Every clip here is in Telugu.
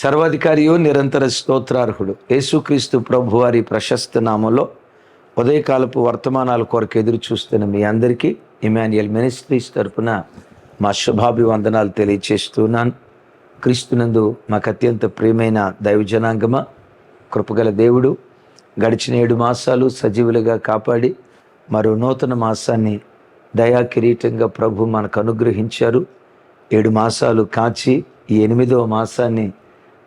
సర్వాధికారియు నిరంతర స్తోత్రార్హుడు. యేసుక్రీస్తు ప్రభు వారి ప్రశస్త నామంలో ఉదయకాలపు వర్తమానాల కొరకు ఎదురు చూస్తున్న మీ అందరికీ ఇమాన్యుయల్ మినిస్ట్రీస్ తరపున మా శుభాభివందనాలు తెలియచేస్తున్నాను. క్రీస్తునందు మాకు అత్యంత ప్రియమైన దైవజనాంగమ కృపగల దేవుడు గడిచిన ఏడు మాసాలు సజీవులుగా కాపాడి మరో నూతన మాసాన్ని దయా కిరీటంగా ప్రభు మనకు అనుగ్రహించారు. ఏడు మాసాలు కాచి ఈ ఎనిమిదవ మాసాన్ని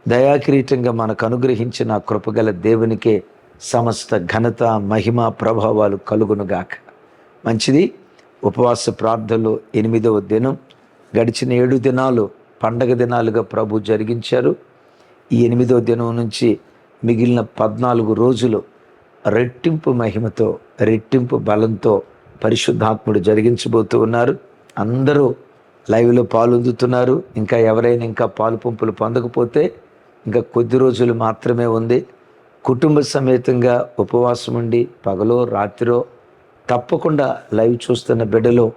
దయాకిరీటంగా మనకు అనుగ్రహించిన కృపగల దేవునికే సమస్త ఘనత మహిమ ప్రభావాలు కలుగునుగాక. మంచిది. ఉపవాస ప్రార్థనలో ఎనిమిదవ దినం. గడిచిన ఏడు దినాలు పండగ దినాలుగా ప్రభు జరిగించారు. ఈ ఎనిమిదవ దినం నుంచి మిగిలిన పద్నాలుగు రోజులు రెట్టింపు మహిమతో రెట్టింపు బలంతో పరిశుద్ధాత్ముడు జరిగించబోతూ ఉన్నారు. అందరూ లైవ్లో పాల్గొందుతున్నారు ఇంకా ఎవరైనా ఇంకా పాలు పంపులు పొందకపోతే ఇంకా కొద్ది రోజులు మాత్రమే ఉంది. కుటుంబ సమేతంగా ఉపవాసం ఉండి పగలో రాత్రిలో తప్పకుండా లైవ్ చూస్తున్న బిడ్డలో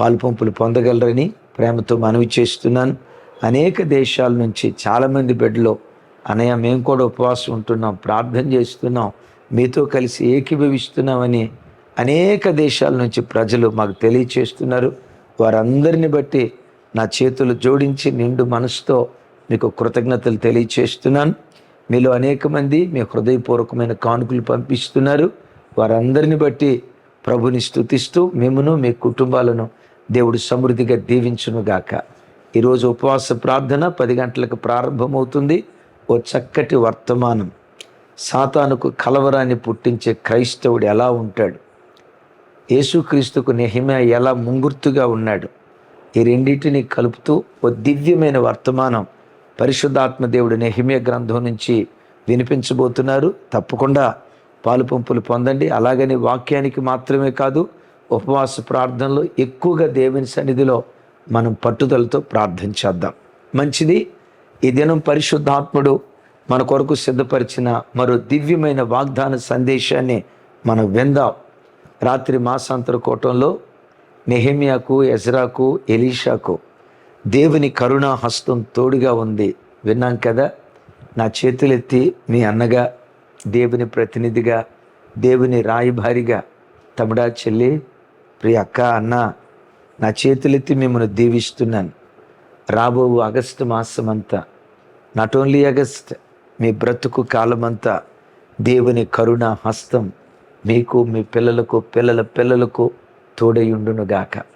పాలుపంపులు పొందగలరని ప్రేమతో మనవి చేస్తున్నాను. అనేక దేశాల నుంచి చాలామంది బిడ్డలో అనయ మేము కూడా ఉపవాసం ఉంటున్నాం ప్రార్థన చేస్తున్నాం మీతో కలిసి ఏకీభవిస్తున్నామని అనేక దేశాల నుంచి ప్రజలు మాకు తెలియచేస్తున్నారు. వారందరిని బట్టి నా చేతులు జోడించి నిండు మనసుతో మీకు కృతజ్ఞతలు తెలియచేస్తున్నాను. మీలో అనేక మంది మీ హృదయపూర్వకమైన కానుకలు పంపిస్తున్నారు. వారందరిని బట్టి ప్రభుని స్తుతిస్తూ మిమ్మను మీ కుటుంబాలను దేవుడు సమృద్ధిగా దీవించునుగాక. ఈరోజు ఉపవాస ప్రార్థన పది గంటలకు ప్రారంభమవుతుంది. ఓ చక్కటి వర్తమానం. సాతానుకు కలవరాన్ని పుట్టించే క్రైస్తవుడు ఎలా ఉంటాడు? యేసుక్రీస్తుకు నెహిమ ఎలా ముంగుర్తుగా ఉన్నాడు? ఈ రెండింటిని కలుపుతూ ఓ దివ్యమైన వర్తమానం పరిశుద్ధాత్మ దేవుడు నెహిమియ గ్రంథం నుంచి వినిపించబోతున్నారు. తప్పకుండా పాలు పంపులు పొందండి. అలాగని వాక్యానికి మాత్రమే కాదు ఉపవాస ప్రార్థనలో ఎక్కువగా దేవుని సన్నిధిలో మనం పట్టుదలతో ప్రార్థన చేద్దాం. మంచిది ఈ దినం పరిశుద్ధాత్ముడు మన కొరకు సిద్ధపరిచిన మరో దివ్యమైన వాగ్దాన సందేశాన్ని మనం విందాం. రాత్రి మాసాంతర కూటంలో నెహిమియాకు ఎజ్రాకు ఎలీషాకు దేవుని కరుణా హస్తం తోడుగా ఉంది. విన్నాం కదా? నా చేతులెత్తి మీ అన్నగా దేవుని ప్రతినిధిగా దేవుని రాయభారిగా తమిడా చెల్లి ప్రియ అక్క అన్న నా చేతులెత్తి మిమ్మల్ని దీవిస్తున్నాను. రాబో ఆగస్టు మాసం అంతా నాట్ ఓన్లీ ఆగస్ట్ మీ బ్రతుకు కాలమంతా దేవుని కరుణ హస్తం మీకు మీ పిల్లలకు పిల్లల పిల్లలకు తోడయుండునుగాక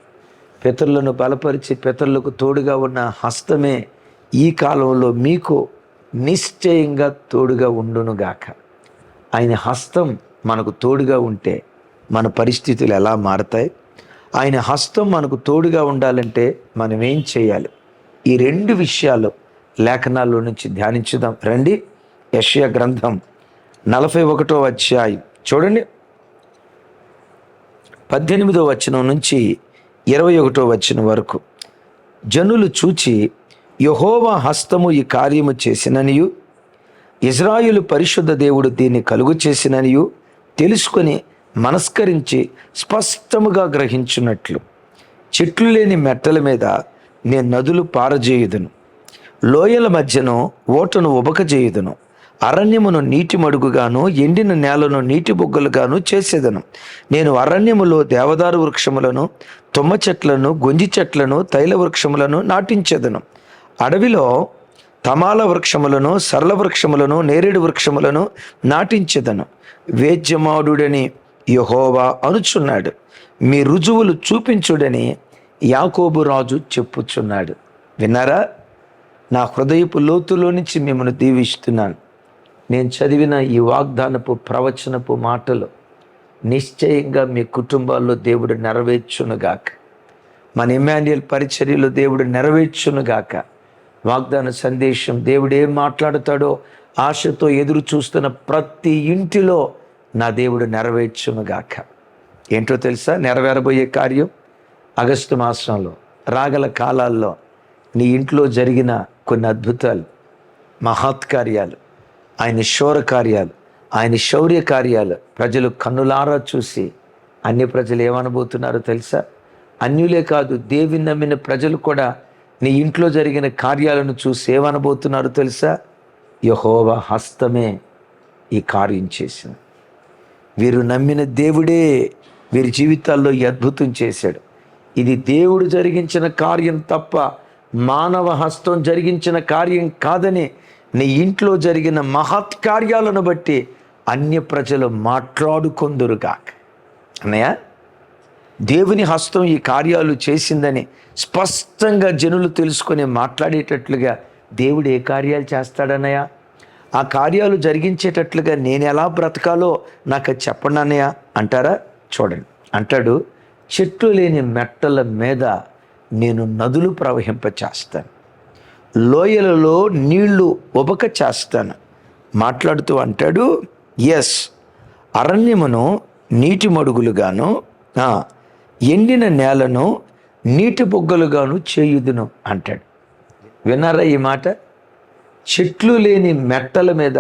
పితరులను బలపరిచి పితరులకు తోడుగా ఉన్న హస్తమే ఈ కాలంలో మీకు నిశ్చయంగా తోడుగా ఉండునుగాక ఆయన హస్తం మనకు తోడుగా ఉంటే మన పరిస్థితులు ఎలా మారతాయి? ఆయన హస్తం మనకు తోడుగా ఉండాలంటే మనం ఏం చేయాలి? ఈ రెండు విషయాలు లేఖనాల్లో నుంచి ధ్యానించుదాం. రండి యషయ గ్రంథం నలభై ఒకటో అధ్యాయం. చూడండి. పద్దెనిమిదో వచనం నుంచి ఇరవై ఒకటో వచ్చిన వరకు. జనులు చూచి యహోవా హస్తము ఈ కార్యము చేసిననియు ఇజ్రాయులు పరిశుద్ధ దేవుడు దీన్ని కలుగు చేసిననియు తెలుసుకొని మనస్కరించి స్పష్టముగా గ్రహించున్నట్లు చెట్లు లేని మెట్టల మీద నేను నదులు పారజేయుదును. లోయల మధ్యను ఓటను ఉబకజేయుదును. అరణ్యమును నీటి మడుగుగాను ఎండిన నేలను నీటి బొగ్గలుగాను చేసేదను. నేను అరణ్యములో దేవదారు వృక్షములను తుమ్మ చెట్లను గొంజి చెట్లను తైల వృక్షములను నాటించేదను. అడవిలో తమాల వృక్షములను సరళ వృక్షములను నేరేడు వృక్షములను నాటించెదను. వేద్యమాడుడని యహోవా అనుచున్నాడు. మీ రుజువులు చూపించుడని యాకోబు రాజు చెప్పుచున్నాడు. విన్నారా? నా హృదయపు లోతులో నుంచి మిమ్మల్ని దీవిస్తున్నాను. నేను చదివిన ఈ వాగ్దానపు ప్రవచనపు మాటలు నిశ్చయంగా మీ కుటుంబాల్లో దేవుడు నెరవేర్చునుగాక. మన ఇమాన్యుయల్ పరిచర్యలో దేవుడు నెరవేర్చునుగాక. వాగ్దాన సందేశం దేవుడు ఏం మాట్లాడతాడో ఆశతో ఎదురు చూస్తున్న ప్రతి ఇంటిలో నా దేవుడు నెరవేర్చునుగాక. ఏంటో తెలుసా? నెరవేరబోయే కార్యం? ఆగస్టు మాసంలో రాగల కాలాల్లో నీ ఇంట్లో జరిగిన కొన్ని అద్భుతాలు మహత్కార్యాలు ఆయన శౌర కార్యాలు ఆయన శౌర్య కార్యాలు ప్రజలు కన్నులారా చూసి అన్య ప్రజలు ఏమనబోతున్నారో తెలుసా? అన్యులే కాదు దేవి నమ్మిన ప్రజలు కూడా నీ ఇంట్లో జరిగిన కార్యాలను చూసి ఏమనబోతున్నారో తెలుసా? యహోవ హస్తమే ఈ కార్యం చేసింది. వీరు నమ్మిన దేవుడే వీరి జీవితాల్లో ఈ అద్భుతం చేశాడు. ఇది దేవుడు జరిగించిన కార్యం తప్ప మానవ హస్తం జరిగించిన కార్యం కాదని నీ ఇంట్లో జరిగిన మహత్ కార్యాలను బట్టి అన్య ప్రజలు మాట్లాడుకొందురుగాక అన్నయ్య దేవుని హస్తం ఈ కార్యాలు చేసిందని స్పష్టంగా జనులు తెలుసుకొని మాట్లాడేటట్లుగా దేవుడు ఏ కార్యాలు చేస్తాడన్నయ్య? ఆ కార్యాలు జరిగించేటట్లుగా నేను ఎలా బ్రతకాలో నాకు చెప్పండి అన్నయ్య. అంటారా? చూడండి. అంటాడు చెట్లు లేని మెట్టల మీద నేను నదులు ప్రవహింపచేస్తాను. లోయలలో నీళ్ళు ఉబక చేస్తాను. మాట్లాడుతూ అంటాడు ఎస్ అరణ్యమును నీటి మడుగులుగాను ఎండిన నేలను నీటి బొగ్గలుగాను చేయుదును అంటాడు. విన్నారా ఈ మాట? చెట్లు లేని మెట్టల మీద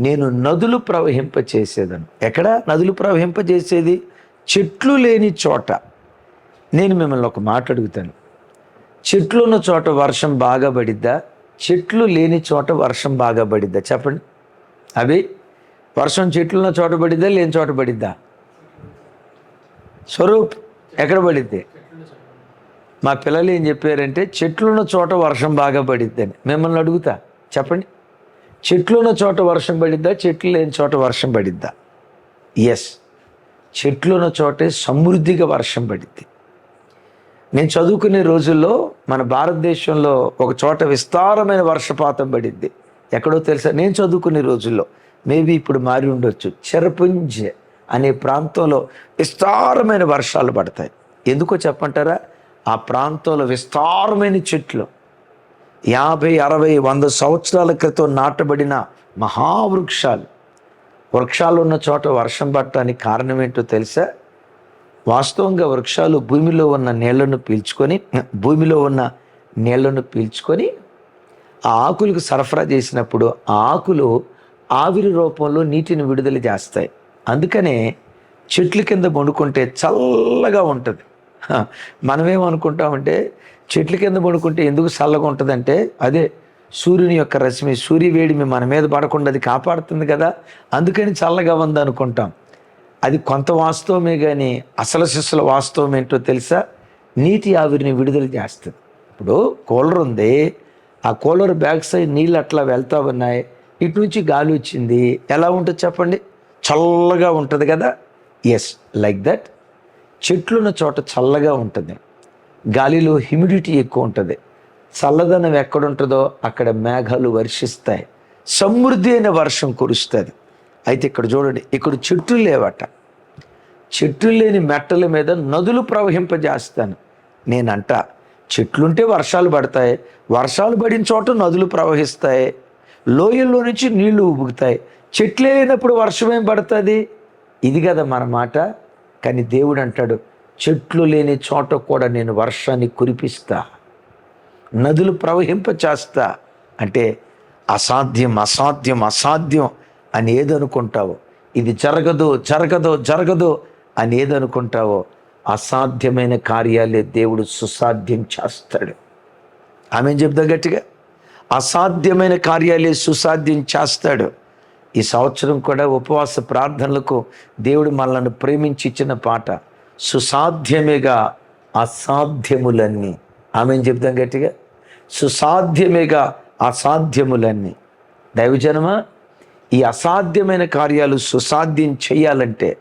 నేను నదులు ప్రవహింపచేసేదను. ఎక్కడ నదులు ప్రవహింపజేసేది? చెట్లు లేని చోట. నేను మిమ్మల్ని ఒక మాట అడుగుతాను. చెట్లు ఉన్న చోట వర్షం బాగా పడిద్దా? చెట్లు లేని చోట వర్షం బాగా పడిద్దా? చెప్పండి. అవి వర్షం చెట్లు ఉన్న చోట పడిద్దా లేని చోట పడిద్దా? స్వరూప్ ఎక్కడ పడిద్ది? మా పిల్లలు ఏం చెప్పారంటే చెట్లున్న చోట వర్షం బాగా పడిద్దని మిమ్మల్ని అడుగుతా. చెప్పండి. చెట్లున్న చోట వర్షం పడిద్దా చెట్లు లేని చోట వర్షం పడిద్దా? ఎస్ చెట్లున్న చోటే సమృద్ధిగా వర్షం పడిద్ది. నేను చదువుకునే రోజుల్లో మన భారతదేశంలో ఒక చోట విస్తారమైన వర్షపాతం పడింది. ఎక్కడో తెలుసా? నేను చదువుకునే రోజుల్లో. మేబీ ఇప్పుడు మారి ఉండొచ్చు. చెరపుంజ అనే ప్రాంతంలో విస్తారమైన వర్షాలు పడతాయి. ఎందుకో చెప్పంటారా? ఆ ప్రాంతంలో విస్తారమైన చెట్లు. యాభై అరవై వంద సంవత్సరాల క్రితం నాటబడిన మహావృక్షాలు. వృక్షాలు ఉన్న చోట వర్షం పడటానికి కారణం ఏంటో తెలుసా? వాస్తవంగా వృక్షాలు భూమిలో ఉన్న నీళ్ళను పీల్చుకొని భూమిలో ఉన్న నీళ్ళను పీల్చుకొని ఆ ఆకులకు సరఫరా చేసినప్పుడు ఆ ఆకులు ఆవిరి రూపంలో నీటిని విడుదల చేస్తాయి. అందుకనే చెట్ల కింద వండుకుంటే చల్లగా ఉంటుంది. మనమేమనుకుంటామంటే చెట్ల కింద పడుకుంటే ఎందుకు చల్లగా ఉంటుందంటే అదే సూర్యుని యొక్క రశ్మి సూర్య వేడిమి మన మీద పడకుండా అది కాపాడుతుంది కదా. అందుకని చల్లగా ఉంది అనుకుంటాం అది కొంత వాస్తవమే కానీ అసలు శిస్సుల వాస్తవం ఏంటో తెలుసా? నీటి ఆవిరిని విడుదల చేస్తుంది. ఇప్పుడు కూలర్ ఉంది. ఆ కూలర్ బ్యాక్ సైడ్ నీళ్ళు అట్లా వెళ్తా ఉన్నాయి. ఇటు నుంచి గాలి వచ్చింది. ఎలా ఉంటుంది చెప్పండి? చల్లగా ఉంటుంది కదా? ఎస్ లైక్ దట్ చెట్లున్న చోట చల్లగా ఉంటుంది. గాలిలో హ్యూమిడిటీ ఎక్కువ ఉంటుంది. చల్లదనం ఎక్కడ ఉంటుందో అక్కడ మేఘాలు వర్షిస్తాయి. సమృద్ధి అయిన వర్షం కురుస్తుంది. అయితే ఇక్కడ చూడండి ఇక్కడ చెట్లు లేవట. చెట్లు లేని మెట్టల మీద నదులు ప్రవహింపజేస్తాను. నేనంట చెట్లుంటే వర్షాలు పడతాయి. వర్షాలు పడిన చోట నదులు ప్రవహిస్తాయి. లోయల్లో నుంచి నీళ్ళు ఉబుకుతాయి చెట్లే లేనప్పుడు వర్షం ఏం పడుతుంది? ఇది కదా మన మాట. కానీ దేవుడు అంటాడు చెట్లు లేని చోట కూడా నేను వర్షాన్ని కురిపిస్తా. నదులు ప్రవహింపచేస్తా. అంటే అసాధ్యం అసాధ్యం అసాధ్యం. అని ఏదనుకుంటావో ఇది జరగదు జరగదు జరగదు అని ఏదనుకుంటావో అసాధ్యమైన కార్యాలే దేవుడు సుసాధ్యం చేస్తాడు. ఆమె చెప్తా గట్టిగా? అసాధ్యమైన కార్యాలే సుసాధ్యం చేస్తాడు. ఈ సంవత్సరం కూడా ఉపవాస ప్రార్థనలకు దేవుడు మనల్ని ప్రేమించి ఇచ్చిన పాట సుసాధ్యమేగా అసాధ్యములన్నీ. ఆమె చెప్తాం గట్టిగా? సుసాధ్యమేగా అసాధ్యములన్నీ. దైవజనమా? ఈ అసాధ్యమైన కార్యాలు సుసాధ్యం చేయాలంటే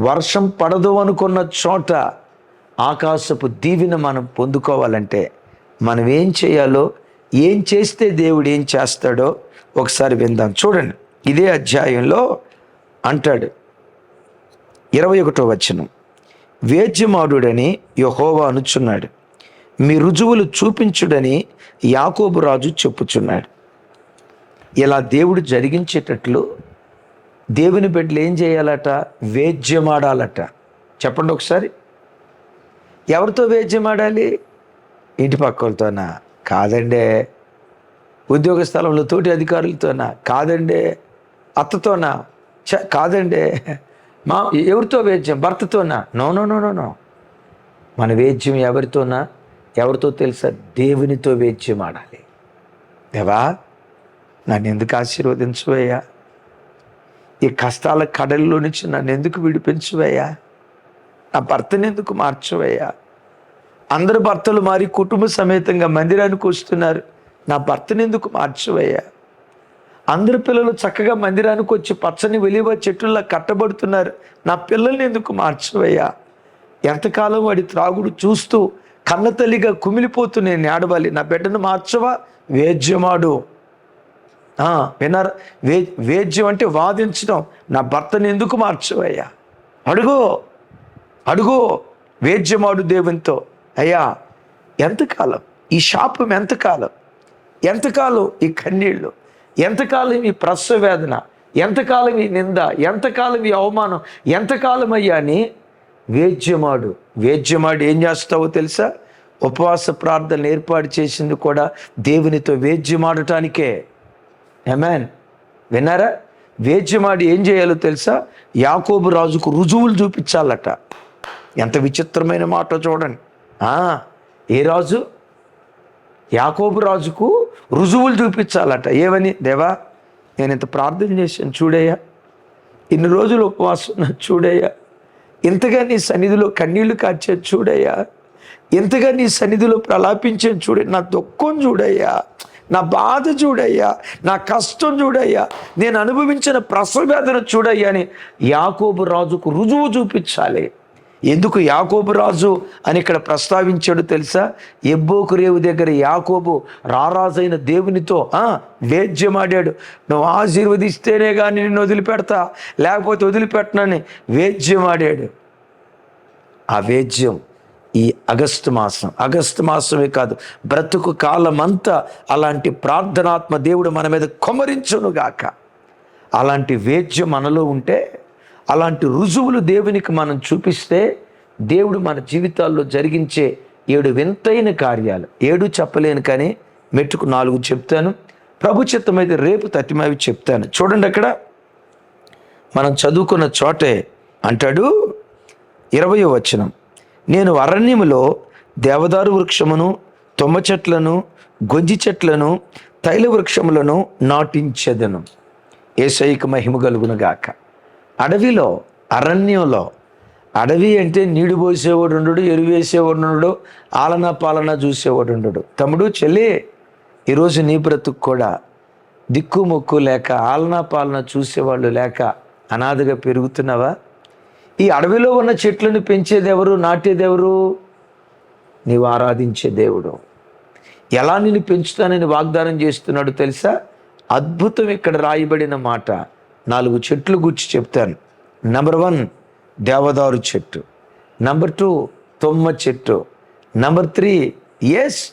వర్షం పడదు అనుకున్న చోట ఆకాశపు దీవిన మనం పొందుకోవాలంటే మనం ఏం చేయాలో ఏం చేస్తే దేవుడు ఏం చేస్తాడో ఒకసారి విందాం. చూడండి ఇదే అధ్యాయంలో అంటాడు. ఇరవై ఒకటో వచనం. వేద్యమాడుడని యహోవా అనుచున్నాడు. మీ రుజువులు చూపించుడని యాకోబు రాజు చెప్పుచున్నాడు. ఇలా దేవుడు జరిగించేటట్లు దేవుని బిడ్డలు ఏం చేయాలట? వేద్యమాడాలట. చెప్పండి ఒకసారి. ఎవరితో వేద్యమాడాలి? ఇంటి పక్కలతోనా? కాదండే. ఉద్యోగ స్థలంలో తోటి అధికారులతోనా? కాదండే. అత్తతోనా? చ కాదండే. మా ఎవరితో వేద్యం? భర్తతోనా? No no no no no. మన వేద్యం ఎవరితోనా? ఎవరితో తెలుసా? దేవునితో వేద్యం ఆడాలి దేవా నన్ను ఎందుకు ఆశీర్వదించవయ్యా? ఈ కష్టాల కడల్లో నుంచి నన్ను ఎందుకు విడిపించవయ్యా? నా భర్తని ఎందుకు మార్చవయ్యా? అందరు భర్తలు మారి కుటుంబ సమేతంగా మందిరానికి వస్తున్నారు. నా భర్తని ఎందుకు మార్చవయ్యా? అందరు పిల్లలు చక్కగా మందిరానికి వచ్చి పచ్చని వెలివ చెట్టుల్లా కట్టబడుతున్నారు. నా పిల్లల్ని ఎందుకు మార్చవయ్యా? ఎంతకాలం వాడి త్రాగుడు చూస్తూ కన్న తల్లిగా కుమిలిపోతూ నేను ఆడవాలి నా బిడ్డను మార్చవా? వేద్యమాడు. ఆ, వే వేద్యం అంటే వాదించడం. నా భర్తను ఎందుకు మార్చవయ్యా అడుగు. అడుగు. వేద్యమాడు దేవునితో. అయ్యా ఎంతకాలం? ఈ శాపం ఎంతకాలం? ఎంతకాలం ఈ కన్నీళ్ళు? ఎంతకాలం ఈ ప్రసవ వేదన? ఎంతకాలం ఈ నింద? ఎంతకాలం ఈ అవమానం? ఎంతకాలం అయ్యా అని వేద్యమాడు. వేద్యమాడు ఏం చేస్తావో తెలుసా? ఉపవాస ప్రార్థనలు ఏర్పాటు చేసింది కూడా దేవునితో వేద్యమాడటానికే. ఎమాన్ విన్నారా? వేద్యమాడి ఏం చేయాలో తెలుసా? యాకోబు రాజుకు రుజువులు చూపించాలట. ఎంత విచిత్రమైన మాట చూడండి. ఏ రాజు? యాకోబు రాజుకు రుజువులు చూపించాలట. ఏమని? దేవా నేను ఇంత ప్రార్థన చేశాను చూడయ్యా. ఇన్ని రోజులు ఉపవాసం చూడయ్యా. ఇంతగా నీ సన్నిధిలో కన్నీళ్ళు కార్చే చూడయ్యా. ఇంతగా నీ సన్నిధిలో ప్రలాపించాను చూడ నా దుఃఖం చూడయ్యా. నా బాధ చూడయ్యా నా కష్టం చూడయ్యా నేను అనుభవించిన ప్రసవేదన చూడయ్యా అని యాకోబు రాజుకు రుజువు చూపించాలి. ఎందుకు యాకోబు రాజు అని ఇక్కడ ప్రస్తావించాడు తెలుసా? ఎబ్బోకు రేవు దగ్గర యాకోబు రారాజైన దేవునితో వేద్యమాడాడు. నువ్వు ఆశీర్వదిస్తేనే కానీ నిన్ను వదిలిపెడతా లేకపోతే వదిలిపెట్టనని వేద్యమాడాడు. ఆ వేద్యం ఈ అగస్టు మాసం. అగస్టు మాసమే కాదు బ్రతుకు కాలమంతా అలాంటి ప్రార్థనాత్మ దేవుడు మన మీద కొమరించునుగాక. అలాంటి వేద్యం మనలో ఉంటే అలాంటి రుజువులు దేవునికి మనం చూపిస్తే దేవుడు మన జీవితాల్లో జరిగించే ఏడు వింతైన కార్యాలు. ఏడు చెప్పలేను కానీ మెట్టుకు నాలుగు చెప్తాను. ప్రభు చిత్తమైతే రేపు తట్టిమవి చెప్తాను. చూడండి అక్కడ. మనం చదువుకున్న చోటే అంటాడు ఇరవయో వచనం. నేను అరణ్యములో దేవదారు వృక్షమును తుమ్మ చెట్లను గొంజి చెట్లను తైల వృక్షములను నాటించెదను. ఏసైకి మహిమ కలుగునుగాక అడవిలో అరణ్యంలో అడవి అంటే నీడు పోసేవాడు ఉండడు ఎరువు వేసేవాడు ఉండడు ఆలన పాలన చూసేవాడు ఉండడు. తమ్ముడు చెల్లి ఈరోజు నీ బ్రతుకు కూడా దిక్కు మొక్కు లేక ఆలనా పాలన చూసేవాళ్ళు లేక అనాథగా పెరుగుతున్నావా? ఈ అడవిలో ఉన్న చెట్లను పెంచేదెవరు? నాటేదెవరు? నీవు ఆరాధించే దేవుడు. ఎలా నేను పెంచుతానని వాగ్దానం చేస్తున్నాడు తెలుసా? అద్భుతం ఇక్కడ రాయబడిన మాట. నాలుగు చెట్లు గుర్చి చెప్తాను. నెంబర్ వన్ దేవదారు చెట్టు. నెంబర్ టూ తొమ్మ చెట్టు. Number three yes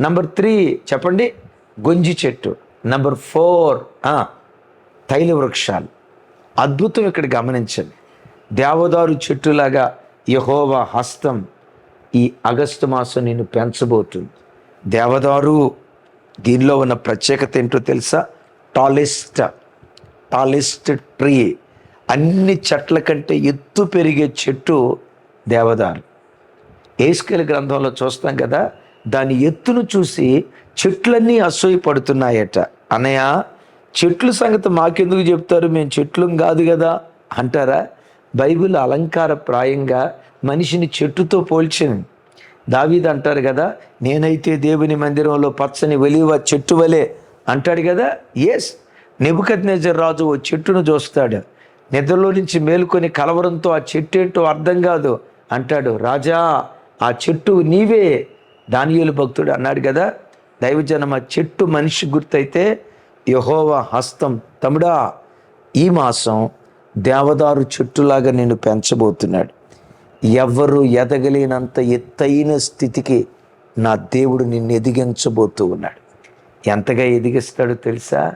number three చెప్పండి గొంజి చెట్టు. నంబర్ ఫోర్ తైల వృక్షాలు అద్భుతం ఇక్కడ గమనించండి. దేవదారు చెట్టులాగా యహోవా హస్తం ఈ ఆగస్టు మాసం నేను పెంచబోతుంది. దేవదారు దీనిలో ఉన్న ప్రత్యేకత ఏంటో తెలుసా? Tallest tallest tree. అన్ని చెట్ల కంటే ఎత్తు పెరిగే చెట్టు దేవదారు. ఏస్కేల్ గ్రంథంలో చూస్తాం కదా దాని ఎత్తును చూసి చెట్లన్నీ అసూయపడుతున్నాయట. అన్నయ్య చెట్లు సంగతి మాకెందుకు చెప్తారు? మేము చెట్లు కాదు కదా అంటారా? బైబిల్ అలంకార ప్రాయంగా మనిషిని చెట్టుతో పోల్చింది. దావీద్ అంటారు కదా నేనైతే దేవుని మందిరంలో పచ్చని వెలివ చెట్టు వలె అంటాడు కదా ఎస్ నెబుకత్ రాజు ఓ చెట్టును చూస్తాడు. నిద్రలో నుంచి మేలుకొని కలవరంతో ఆ చెట్టు ఏంటో అర్థం కాదు అంటాడు. రాజా ఆ చెట్టు నీవే దానియులు భక్తుడు అన్నాడు కదా. దైవజనం ఆ చెట్టు మనిషి గుర్తయితే యహోవా హస్తం తమ్ముడా ఈ మాసం దేవదారు చెట్టులాగా నేను పెంచబోతున్నాడు. ఎవరు ఎదగలేనంత ఎత్తైన స్థితికి నా దేవుడు నిన్ను ఎదిగించబోతూ ఉన్నాడు. ఎంతగా ఎదిగిస్తాడో తెలుసా?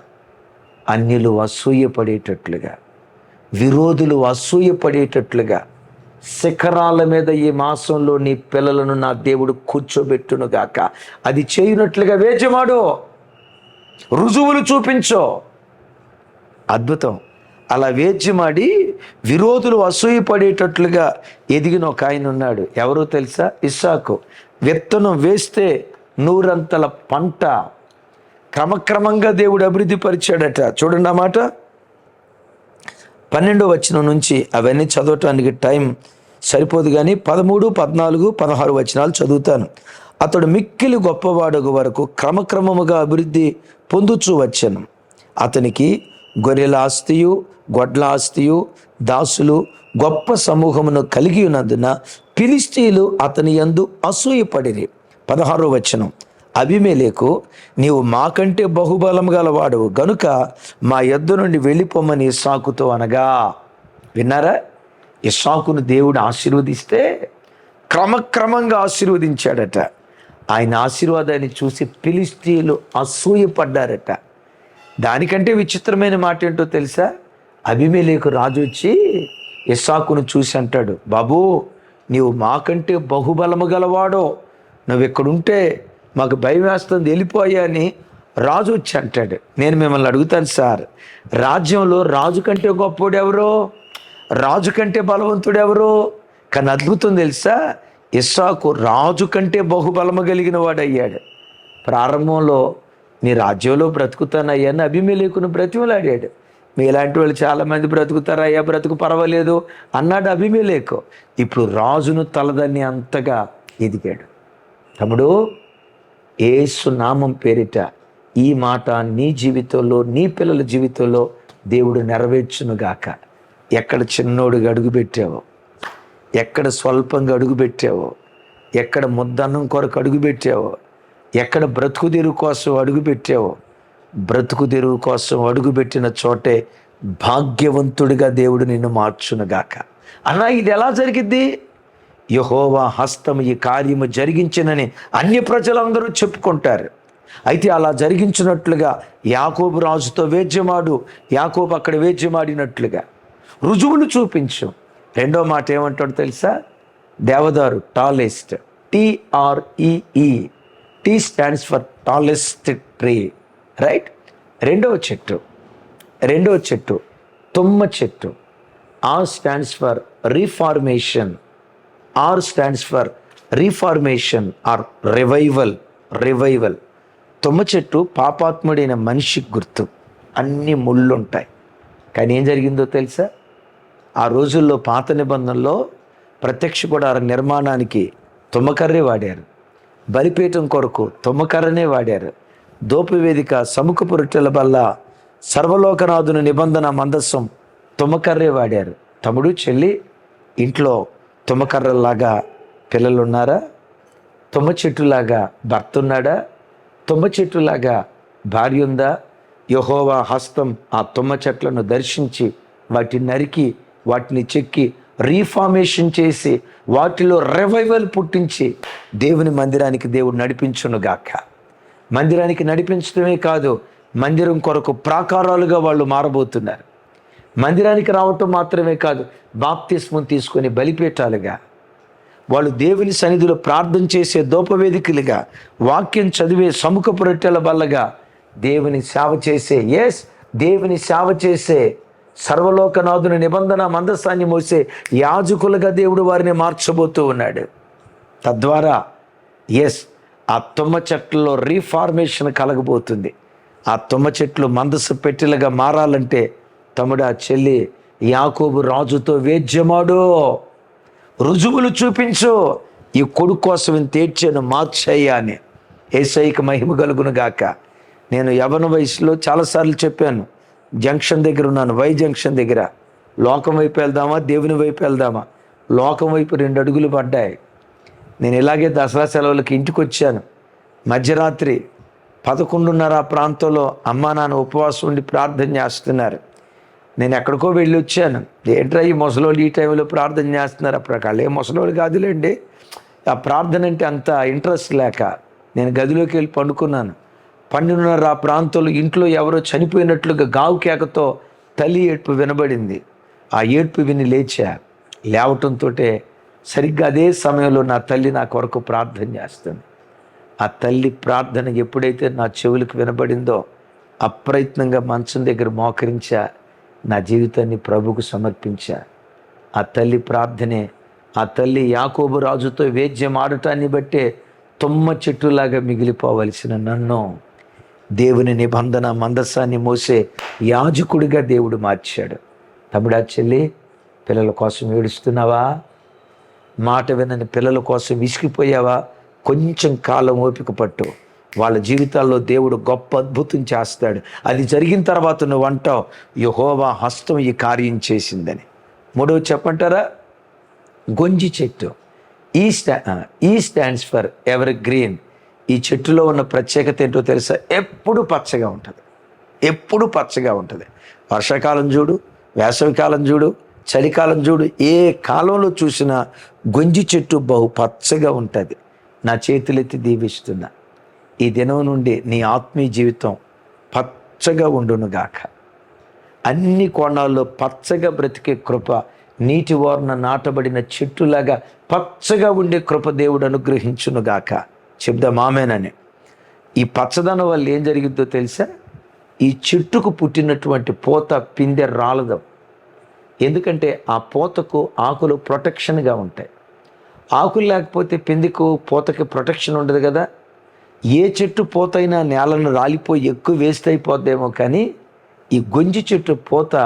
అన్యులు అసూయపడేటట్లుగా విరోధులు అసూయపడేటట్లుగా శిఖరాల మీద ఈ మాసంలో నీ పిల్లలను నా దేవుడు కూర్చోబెట్టునుగాక. అది చేయునట్లుగా వేచమాడు రుజువులు చూపించో. అద్భుతం. అలా వేద్యమాడి విరోధులు అసూయపడేటట్లుగా ఎదిగిన ఒక ఆయన ఉన్నాడు. ఎవరో తెలుసా? ఇస్సాకు. విత్తనం వేస్తే నూరంతల పంట క్రమక్రమంగా దేవుడు అభివృద్ధి పరిచాడట. చూడండి అన్నమాట పన్నెండో వచనం నుంచి అవన్నీ చదవటానికి టైం సరిపోదు కానీ పదమూడు పద్నాలుగు పదహారు వచనాలు చదువుతాను. అతడు మిక్కిలి గొప్పవాడగు వరకు క్రమక్రమముగా అభివృద్ధి పొందుచూ వచ్చాను. అతనికి గొర్రెల ఆస్తియు గొడ్ల ఆస్తియు దాసులు గొప్ప సమూహమును కలిగి ఉన్నందున ఫిలిస్తీన్లు అతని యందు అసూయపడిరి. పదహారో వచనం. అభిమేలేకు నీవు మాకంటే బహుబలం గలవాడవు గనుక మా యొద్ద నుండి వెళ్ళిపోమని ఇస్సాకుతో అనగా విన్నారా? ఇస్సాకును దేవుడు ఆశీర్వదిస్తే క్రమక్రమంగా ఆశీర్వదించాడట. ఆయన ఆశీర్వాదాన్ని చూసి ఫిలిస్తీన్లు అసూయపడ్డారట. దానికంటే విచిత్రమైన మాట ఏంటో తెలుసా? అభిమేలేకు రాజు వచ్చి ఇస్సాకును చూసి అంటాడు బాబూ నీవు మాకంటే బహుబలము గలవాడో నువ్విక్కడుంటే మాకు భయం వేస్తుంది వెళ్ళిపోయా అని రాజు వచ్చి అంటాడు. నేను మిమ్మల్ని అడుగుతాను సార్ రాజ్యంలో రాజు కంటే గొప్పోడు ఎవరో? రాజు కంటే బలవంతుడు ఎవరో? కానీ అద్భుతం తెలుసా ఇస్సాకు రాజు కంటే బహుబలము కలిగిన వాడయ్యాడు ప్రారంభంలో నీ రాజ్యంలో బ్రతుకుతానయ్యా అని అభిమేలేకును బ్రతిమలాడాడు. మీలాంటి వాళ్ళు చాలామంది బ్రతుకుతారయ్యా బ్రతుకు పర్వాలేదు అన్నాడు అభిమేలేకు ఇప్పుడు రాజును తలదన్ని అంతగా ఎదిగాడు. తమ్ముడు ఏసు నామం పేరిట ఈ మాట నీ జీవితంలో నీ పిల్లల జీవితంలో దేవుడు నెరవేర్చునుగాక. ఎక్కడ చిన్నోడుగా అడుగు పెట్టావో ఎక్కడ స్వల్పంగా అడుగు పెట్టావో ఎక్కడ ముద్దన్నం కొరకు అడుగుపెట్టావో ఎక్కడ బ్రతుకు కోసం అడుగు పెట్టావో బ్రతుకు తెరువు కోసం అడుగుపెట్టిన చోటే భాగ్యవంతుడిగా దేవుడు నిన్ను మార్చునుగాక. అన్నా ఇది ఎలా జరిగిద్ది? యహోవా హస్తం ఈ కార్యము జరిగించినని అన్ని ప్రజలందరూ చెప్పుకుంటారు. అయితే అలా జరిగించినట్లుగా యాకోబు రాజుతో వేద్యమాడు యాకోబు అక్కడ వేద్యమాడినట్లుగా రుజువులు చూపించు. రెండో మాట ఏమంటాడు తెలుసా? దేవదారు tallest T R E E T stands for tallest tree right? రెండవ చెట్టు రెండవ చెట్టు తుమ్మ చెట్టు. R stands for reformation R stands for reformation R revival revival తుమ్మ చెట్టు పాపాత్ముడైన మనిషికి గుర్తు. అన్ని ముళ్ళుంటాయి. కానీ ఏం జరిగిందో తెలుసా? ఆ రోజుల్లో పాత నిబంధనలో ప్రత్యక్ష గుడార నిర్మాణానికి తుమ్మకర్రే వాడారు. బలిపీఠం కొరకు తుమ్మకర్రనే వాడారు. దోపివేదిక సముఖపు రొట్టెల వల్ల సర్వలోకనాథుని నిబంధన మందస్సం తుమ్మకర్రే వాడారు. తమ్ముడు చెల్లి ఇంట్లో తుమ్మకర్రలాగా పిల్లలు ఉన్నారా తుమ్మ చెట్టులాగా భర్త ఉన్నాడా తుమ్మ చెట్టులాగా భార్య ఉందా యహోవా హస్తం ఆ తుమ్మ చెట్లను దర్శించి వాటిని నరికి వాటిని చెక్కి రీఫార్మేషన్ చేసి వాటిలో రివైవల్ పుట్టించి దేవుని మందిరానికి దేవుడు నడిపించునుగాక. మందిరానికి నడిపించడమే కాదు మందిరం కొరకు ప్రాకారాలుగా వాళ్ళు మారబోతున్నారు. మందిరానికి రావటం మాత్రమే కాదు బాప్తిస్మం తీసుకొని బలిపేటాలుగా వాళ్ళు దేవుని సన్నిధిలో ప్రార్థన చేసే దోపవేదికలుగా వాక్యం చదివే సముఖ రొట్టెల బల్లగా దేవుని సేవ చేసే ఎస్ దేవుని సేవ చేసే సర్వలోకనాథుని నిబంధన మందస్థాన్ని మోసే యాజకులుగా దేవుడు వారిని మార్చబోతూ ఉన్నాడు. తద్వారా ఎస్ ఆ తుమ్మ చెట్లలో రీఫార్మేషన్ కలగబోతుంది. ఆ తుమ్మ చెట్లు మందస్సు పెట్టెలుగా మారాలంటే తమ్ముడు ఆ చెల్లి యాకోబు రాజుతో వేద్యమాడు. రుజువులు చూపించు. ఈ కొడుకు కోసం ఇంత ఏడ్చాను మార్చయ్యా అని. ఏసైకి మహిమ కలుగును గాక. నేను యవన వయసులో చాలాసార్లు చెప్పాను జంక్షన్ దగ్గర ఉన్నాను వై జంక్షన్ దగ్గర. లోకం వైపు వెళ్దామా దేవుని వైపు వెళ్దామా? లోకం వైపు రెండు అడుగులు పడ్డాయి. నేను ఇలాగే దసరా సెలవులకి ఇంటికి వచ్చాను మధ్యరాత్రి పదకొండున్నర ఆ ప్రాంతంలో అమ్మ నాన్న ఉపవాసం ఉండి ప్రార్థన చేస్తున్నారు. నేను ఎక్కడికో వెళ్ళి వచ్చాను ఏంట్రా ఈ ముసలోళ్ళు ఈ టైంలో ప్రార్థన చేస్తున్నారు? అప్పుడు ఏ ముసలోళ్ళు కాదులేండి. ఆ ప్రార్థన అంటే అంత ఇంట్రెస్ట్ లేక నేను గదిలోకి వెళ్ళి పండుకున్నాను. పన్నెండున్నర ఆ ప్రాంతంలో ఇంట్లో ఎవరో చనిపోయినట్లుగా గావు కేకతో తల్లి ఏడ్పు వినబడింది. ఆ ఏడ్పు విని లేచా. లేవటంతో సరిగ్గా అదే సమయంలో నా తల్లి నా కొరకు ప్రార్థన చేస్తుంది. ఆ తల్లి ప్రార్థన ఎప్పుడైతే నా చెవులకు వినబడిందో అప్రయత్నంగా మంచం దగ్గర మోకరించా నా జీవితాన్ని ప్రభుకు సమర్పించా. ఆ తల్లి ప్రార్థనే ఆ తల్లి యాకోబు రాజుతో వేద్యం ఆడటాన్ని బట్టే తుమ్మ చెట్టులాగా మిగిలిపోవలసిన నన్ను దేవుని నిబంధన మందసాన్ని మోసే యాజకుడిగా దేవుడు మార్చాడు. తమిడా చెల్లి పిల్లల కోసం ఏడుస్తున్నావా? మాట వినని పిల్లల కోసం విసిగిపోయావా కొంచెం కాలం ఓపిక పట్టు. వాళ్ళ జీవితాల్లో దేవుడు గొప్ప అద్భుతం చేస్తాడు. అది జరిగిన తర్వాత నువ్వు అంటావు యహోవా హస్తం ఈ కార్యం చేసిందని. మూడవ చెప్పంటారా? గొంజి చెట్టు. ఈ స్టా ఈ స్టాండ్స్ ఫర్ ఎవర్ గ్రీన్ ఈ చెట్టులో ఉన్న ప్రత్యేకత ఏంటో తెలుసా? ఎప్పుడు పచ్చగా ఉంటుంది. ఎప్పుడు పచ్చగా ఉంటుంది. వర్షాకాలం చూడు వేసవికాలం చూడు చలికాలం చూడు ఏ కాలంలో చూసినా గొంజి చెట్టు బహు పచ్చగా ఉంటుంది. నా చేతులెత్తి దీవిస్తున్నా. ఈ దినం నుండి నీ ఆత్మీయ జీవితం పచ్చగా ఉండునుగాక. అన్ని కోణాల్లో పచ్చగా బ్రతికే కృప నీటి వారున నాటబడిన చెట్టులాగా పచ్చగా ఉండే కృప దేవుడు అనుగ్రహించునుగాక. చెప్దాం ఆమెనని. ఈ పచ్చదనం వల్ల ఏం జరిగిందో తెలుసా? ఈ చెట్టుకు పుట్టినటువంటి పూత పిందె రాలదాం. ఎందుకంటే ఆ పూతకు ఆకులు ప్రొటెక్షన్గా ఉంటాయి. ఆకులు లేకపోతే పిందికు పూతకి ప్రొటెక్షన్ ఉండదు కదా. ఏ చెట్టు పూతైనా నేలను రాలిపోయి ఎక్కువ వేస్ట్ అయిపోద్దేమో కానీ ఈ గొంజి చెట్టు పూత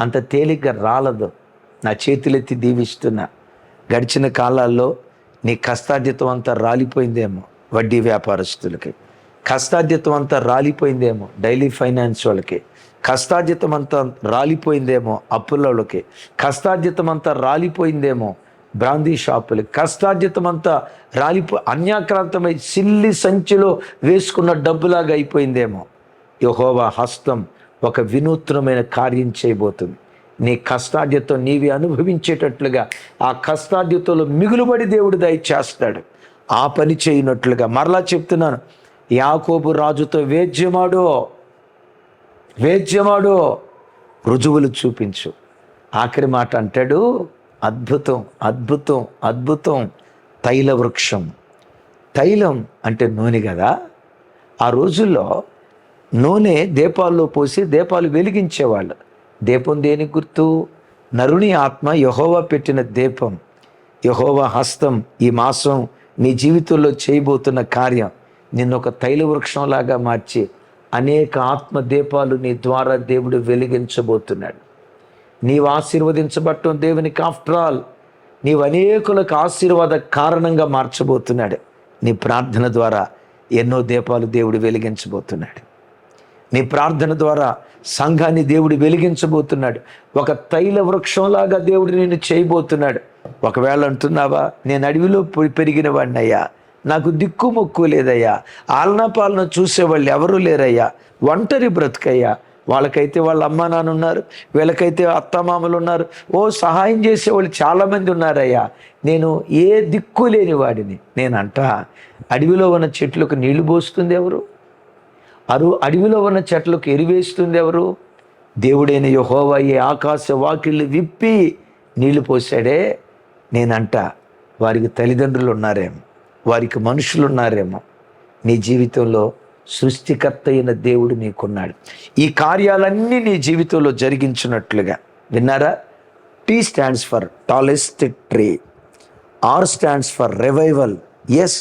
అంత తేలిగ్గా రాలదు. నా చేతులెత్తి దీవిస్తున్నా. గడిచిన కాలాల్లో నీ కష్టార్జితం అంతా రాలిపోయిందేమో వడ్డీ వ్యాపారస్తులకి. కష్టార్జితం అంతా రాలిపోయిందేమో డైలీ ఫైనాన్స్ వాళ్ళకి. కష్టార్జితం అంతా రాలిపోయిందేమో అప్పులలోకి. కష్టార్జితం అంతా రాలిపోయిందేమో బ్రాందీ షాపులు. కష్టార్జితం అంతా రాలిపో అన్యాక్రాంతమై సిల్లి సంచిలో వేసుకున్న డబ్బులాగా అయిపోయిందేమో. యహోవా హస్తం ఒక వినూత్నమైన కార్యం చేయబోతుంది. నీ కష్టార్జితం నీవి అనుభవించేటట్లుగా ఆ కష్టార్జితంలో మిగులుబడి దేవుడు దయచేస్తాడు. ఆ పని చేయనట్లుగా మరలా చెప్తున్నాను. యాకోబు రాజుతో వేద్యమాడో వేద్యమాడు రుజువులు చూపించు. ఆఖరి మాట అంటాడు అద్భుతం అద్భుతం అద్భుతం తైల వృక్షం. తైలం అంటే నూనె కదా? ఆ రోజుల్లో నూనె దీపాల్లో పోసి దీపాలు వెలిగించేవాళ్ళు. దీపం దేని గుర్తు? నరుని ఆత్మ యహోవా పెట్టిన దీపం. యహోవా హస్తం ఈ మాసం నీ జీవితంలో చేయబోతున్న కార్యం. నిన్ను ఒక తైల వృక్షంలాగా మార్చి అనేక ఆత్మ దీపాలు నీ ద్వారా దేవుడు వెలిగించబోతున్నాడు. నీవు ఆశీర్వదించబట్టం దేవునికి ఆఫ్టర్ ఆల్ నీవు అనేకులకు ఆశీర్వాద కారణంగా మార్చబోతున్నాడు. నీ ప్రార్థన ద్వారా ఎన్నో దీపాలు దేవుడు వెలిగించబోతున్నాడు. నీ ప్రార్థన ద్వారా సంఘాన్ని దేవుడు వెలిగించబోతున్నాడు. ఒక తైల వృక్షంలాగా దేవుడు నేను చేయబోతున్నాడు. ఒకవేళ అంటున్నావా నేను అడవిలో పెరిగిన వాడినయ్యా నాకు దిక్కు మొక్కు లేదయ్యా. ఆలనా పాలన చూసేవాళ్ళు ఎవరూ లేరయ్యా. ఒంటరి బ్రతుకయ్యా. వాళ్ళకైతే వాళ్ళ అమ్మ నాన్న ఉన్నారు వీళ్ళకైతే అత్తమామలు ఉన్నారు. ఓ సహాయం చేసేవాళ్ళు చాలామంది ఉన్నారయ్యా. నేను ఏ దిక్కు లేని వాడిని. నేనంట అడవిలో ఉన్న చెట్లకు నీళ్ళు పోస్తుంది ఎవరు? అరు అడవిలో ఉన్న చెట్లకు ఎరివేస్తుంది ఎవరు? దేవుడైన యహోవా ఆకాశ వాకిళ్ళు విప్పి నీళ్ళు పోసాడే నేనంట వారికి తల్లిదండ్రులు ఉన్నారేమో. వారికి మనుషులు ఉన్నారేమో నీ జీవితంలో సృష్టికర్త అయిన దేవుడు నీకున్నాడు. ఈ కార్యాలన్నీ నీ జీవితంలో జరిగించినట్లుగా. విన్నారా? T stands for tallest tree R stands for revival yes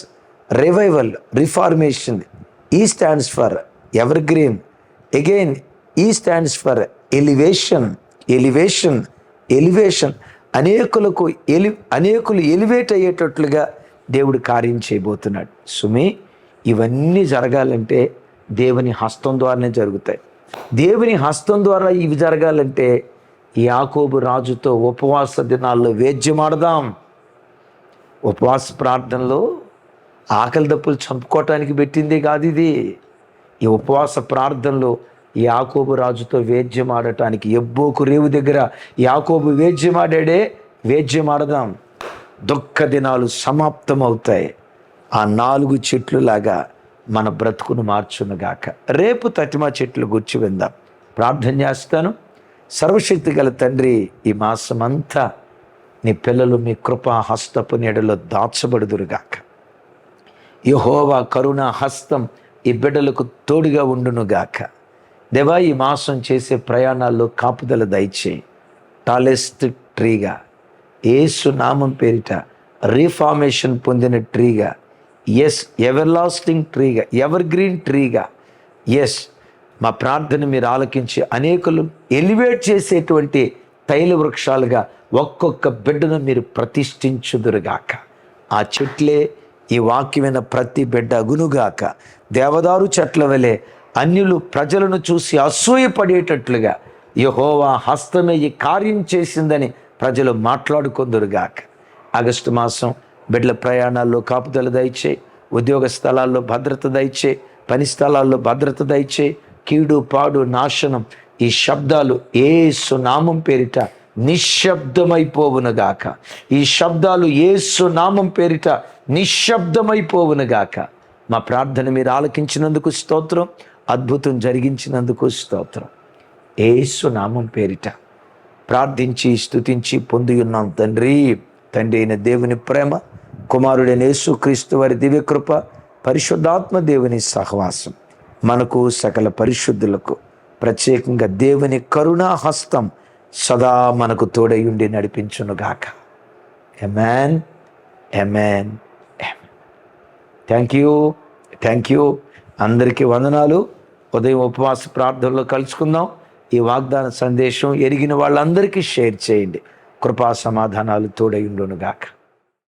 revival reformation E stands for evergreen again E stands for elevation elevation elevation అనేకులకు ఎలి అనేకులు ఎలివేట్ అయ్యేటట్లుగా దేవుడు కార్యం చేయబోతున్నాడు. సుమి ఇవన్నీ జరగాలంటే దేవుని హస్తం ద్వారానే జరుగుతాయి. దేవుని హస్తం ద్వారా ఇవి జరగాలంటే యాకోబు రాజుతో ఉపవాస దినాల్లో వేద్యమాడదాం. ఉపవాస ప్రార్థనలో ఆకలి దప్పులు చంపుకోవటానికి పెట్టింది కాదు ఇది. ఈ ఉపవాస ప్రార్థనలో యాకోబు రాజుతో వేద్యం ఆడటానికి ఎబ్బోకు రేవు దగ్గర యాకోబు వేద్యం వేద్యమాడదాం. వేద్యం ఆడదాం దుఃఖ దినాలు సమాప్తమవుతాయి. ఆ నాలుగు చెట్లులాగా మన బ్రతుకును మార్చునుగాక రేపు తటిమా చెట్లు గుర్చి విందాం. ప్రార్థన చేస్తాను. సర్వశక్తి గల తండ్రి ఈ మాసమంతా నీ పిల్లలు మీ కృపా హస్తపు నీడలో దాచబడుదురుగాక యహోవా కరుణ హస్తం ఈ బిడ్డలకు తోడుగా ఉండునుగాక దేవా ఈ మాసం చేసే ప్రయాణాల్లో కాపుదల దయచేయి. టాలెస్ట్ ట్రీగా ఏసు నామం పేరిట రీఫార్మేషన్ పొందిన ట్రీగా ఎస్ ఎవర్ లాస్టింగ్ ట్రీగా ఎవర్ గ్రీన్ ట్రీగా ఎస్ మా ప్రార్థన మీరు ఆలకించి అనేకులు ఎలివేట్ చేసేటువంటి తైల వృక్షాలుగా ఒక్కొక్క బిడ్డను మీరు ప్రతిష్ఠించుదురుగాక. ఆ చెట్లే ఈ వాక్యమైన ప్రతి బిడ్డ అగునుగాక. దేవదారు చెట్ల వలె అన్యులు ప్రజలను చూసి అసూయపడేటట్లుగా యహోవా హస్తమే ఈ కార్యం చేసిందని ప్రజలు మాట్లాడుకుందరుగాక ఆగస్టు మాసం బిడ్డల ప్రయాణాల్లో కాపుదల దయచే ఉద్యోగ స్థలాల్లో భద్రత దయచే పని స్థలాల్లో భద్రత దయచే కీడు పాడు నాశనం ఈ శబ్దాలు ఏ సునామం పేరిట నిశ్శబ్దమైపోవునుగాక ఈ శబ్దాలు ఏ సునామం పేరిట నిశ్శబ్దమైపోవునుగాక మా ప్రార్థన మీరు ఆలకించినందుకు స్తోత్రం అద్భుతం జరిగించినందుకు స్తోత్రం. ఏసునామం పేరిట. ప్రార్థించి స్తుతించి పొంది ఉన్నాం తండ్రి. తండ్రి అయిన దేవుని ప్రేమ కుమారుడైన యేసు క్రీస్తు వారి దివ్యకృప పరిశుద్ధాత్మ దేవుని సహవాసం మనకు సకల పరిశుద్ధులకు. ప్రత్యేకంగా దేవుని కరుణా హస్తం సదా మనకు తోడై ఉండి నడిపించునుగాక amen amen thank you thank you అందరికీ వందనాలు. ఉదయం ఉపవాస ప్రార్థనలో కలుసుకుందాం. ఈ వాగ్దాన సందేశం ఎరిగిన వాళ్ళందరికీ షేర్ చేయండి. కృపా సమాధానాలు తోడై ఉండునుగాక.